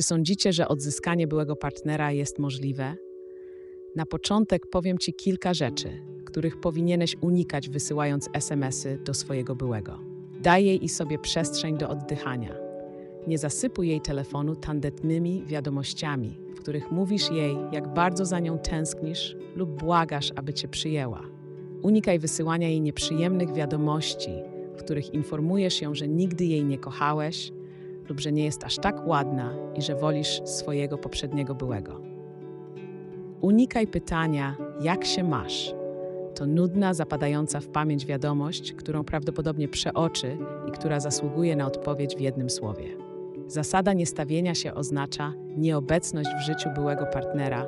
Czy sądzicie, że odzyskanie byłego partnera jest możliwe? Na początek powiem Ci kilka rzeczy, których powinieneś unikać wysyłając SMS-y do swojego byłego. Daj jej i sobie przestrzeń do oddychania. Nie zasypuj jej telefonu tandetnymi wiadomościami, w których mówisz jej, jak bardzo za nią tęsknisz lub błagasz, aby cię przyjęła. Unikaj wysyłania jej nieprzyjemnych wiadomości, w których informujesz ją, że nigdy jej nie kochałeś lub że nie jest aż tak ładna i że wolisz swojego poprzedniego byłego. Unikaj pytania, jak się masz. To nudna, zapadająca w pamięć wiadomość, którą prawdopodobnie przeoczy i która zasługuje na odpowiedź w jednym słowie. Zasada niestawienia się oznacza nieobecność w życiu byłego partnera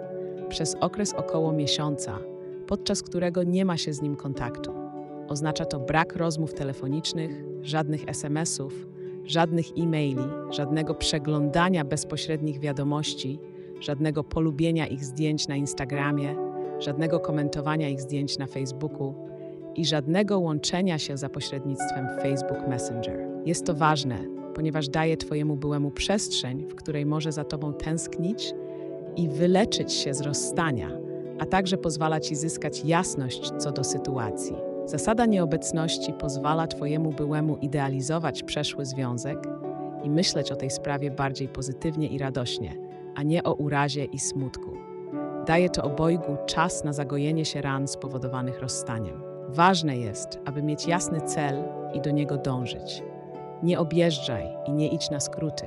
przez okres około miesiąca, podczas którego nie ma się z nim kontaktu. Oznacza to brak rozmów telefonicznych, żadnych SMS-ów, żadnych e-maili, żadnego przeglądania bezpośrednich wiadomości, żadnego polubienia ich zdjęć na Instagramie, żadnego komentowania ich zdjęć na Facebooku i żadnego łączenia się za pośrednictwem Facebook Messenger. Jest to ważne, ponieważ daje Twojemu byłemu przestrzeń, w której może za Tobą tęsknić i wyleczyć się z rozstania, a także pozwala Ci zyskać jasność co do sytuacji. Zasada nieobecności pozwala Twojemu byłemu idealizować przeszły związek i myśleć o tej sprawie bardziej pozytywnie i radośnie, a nie o urazie i smutku. Daje to obojgu czas na zagojenie się ran spowodowanych rozstaniem. Ważne jest, aby mieć jasny cel i do niego dążyć. Nie objeżdżaj i nie idź na skróty.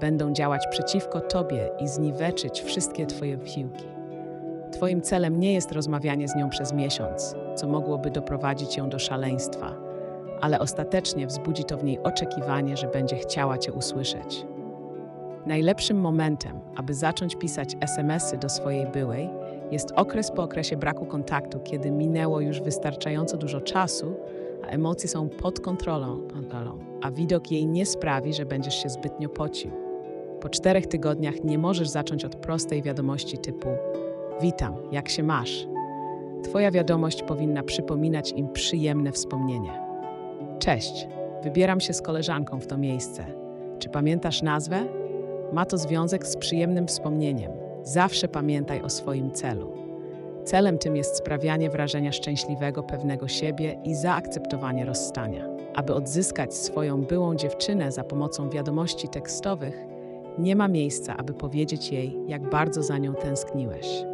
Będą działać przeciwko Tobie i zniweczyć wszystkie Twoje wsiłki. Twoim celem nie jest rozmawianie z nią przez miesiąc, co mogłoby doprowadzić ją do szaleństwa, ale ostatecznie wzbudzi to w niej oczekiwanie, że będzie chciała Cię usłyszeć. Najlepszym momentem, aby zacząć pisać SMS-y do swojej byłej, jest okres po okresie braku kontaktu, kiedy minęło już wystarczająco dużo czasu, a emocje są pod kontrolą, a widok jej nie sprawi, że będziesz się zbytnio pocił. Po czterech tygodniach nie możesz zacząć od prostej wiadomości typu Witam, jak się masz? Twoja wiadomość powinna przypominać im przyjemne wspomnienie. Cześć, wybieram się z koleżanką w to miejsce. Czy pamiętasz nazwę? Ma to związek z przyjemnym wspomnieniem. Zawsze pamiętaj o swoim celu. Celem tym jest sprawianie wrażenia szczęśliwego, pewnego siebie i zaakceptowanie rozstania. Aby odzyskać swoją byłą dziewczynę za pomocą wiadomości tekstowych, nie ma miejsca, aby powiedzieć jej, jak bardzo za nią tęskniłeś.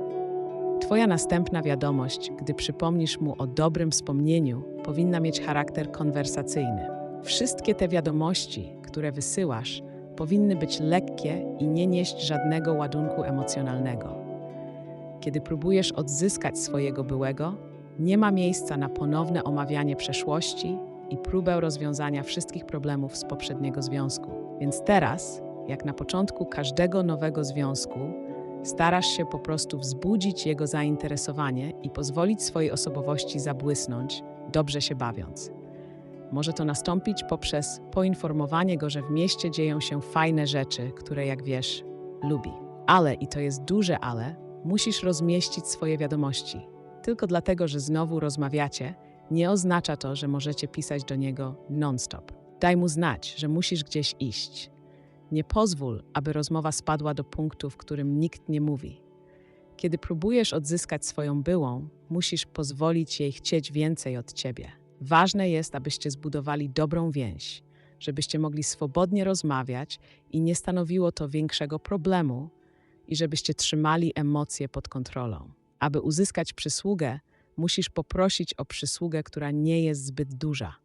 Twoja następna wiadomość, gdy przypomnisz mu o dobrym wspomnieniu, powinna mieć charakter konwersacyjny. Wszystkie te wiadomości, które wysyłasz, powinny być lekkie i nie nieść żadnego ładunku emocjonalnego. Kiedy próbujesz odzyskać swojego byłego, nie ma miejsca na ponowne omawianie przeszłości i próbę rozwiązania wszystkich problemów z poprzedniego związku. Więc teraz, jak na początku każdego nowego związku, starasz się po prostu wzbudzić jego zainteresowanie i pozwolić swojej osobowości zabłysnąć, dobrze się bawiąc. Może to nastąpić poprzez poinformowanie go, że w mieście dzieją się fajne rzeczy, które, jak wiesz, lubi. Ale, i to jest duże ale, musisz rozmieścić swoje wiadomości. Tylko dlatego, że znowu rozmawiacie, nie oznacza to, że możecie pisać do niego non-stop. Daj mu znać, że musisz gdzieś iść. Nie pozwól, aby rozmowa spadła do punktu, w którym nikt nie mówi. Kiedy próbujesz odzyskać swoją byłą, musisz pozwolić jej chcieć więcej od ciebie. Ważne jest, abyście zbudowali dobrą więź, żebyście mogli swobodnie rozmawiać i nie stanowiło to większego problemu, i żebyście trzymali emocje pod kontrolą. Aby uzyskać przysługę, musisz poprosić o przysługę, która nie jest zbyt duża.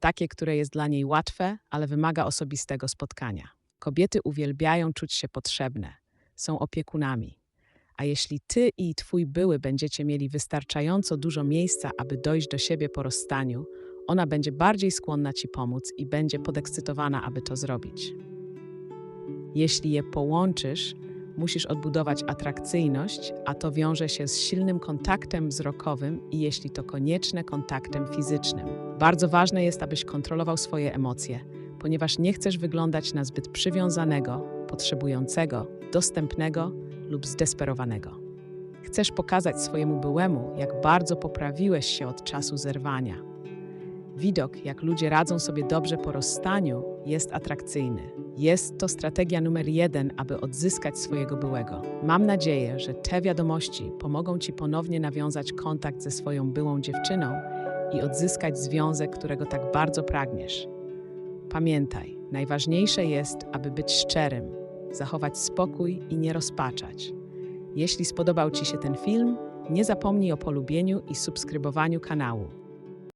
Takie, które jest dla niej łatwe, ale wymaga osobistego spotkania. Kobiety uwielbiają czuć się potrzebne, są opiekunami. A jeśli ty i twój były będziecie mieli wystarczająco dużo miejsca, aby dojść do siebie po rozstaniu, ona będzie bardziej skłonna ci pomóc i będzie podekscytowana, aby to zrobić. Jeśli je połączysz, musisz odbudować atrakcyjność, a to wiąże się z silnym kontaktem wzrokowym i jeśli to konieczne, kontaktem fizycznym. Bardzo ważne jest, abyś kontrolował swoje emocje, ponieważ nie chcesz wyglądać na zbyt przywiązanego, potrzebującego, dostępnego lub zdesperowanego. Chcesz pokazać swojemu byłemu, jak bardzo poprawiłeś się od czasu zerwania. Widok, jak ludzie radzą sobie dobrze po rozstaniu, jest atrakcyjny. Jest to strategia numer jeden, aby odzyskać swojego byłego. Mam nadzieję, że te wiadomości pomogą Ci ponownie nawiązać kontakt ze swoją byłą dziewczyną i odzyskać związek, którego tak bardzo pragniesz. Pamiętaj, najważniejsze jest, aby być szczerym, zachować spokój i nie rozpaczać. Jeśli spodobał Ci się ten film, nie zapomnij o polubieniu i subskrybowaniu kanału.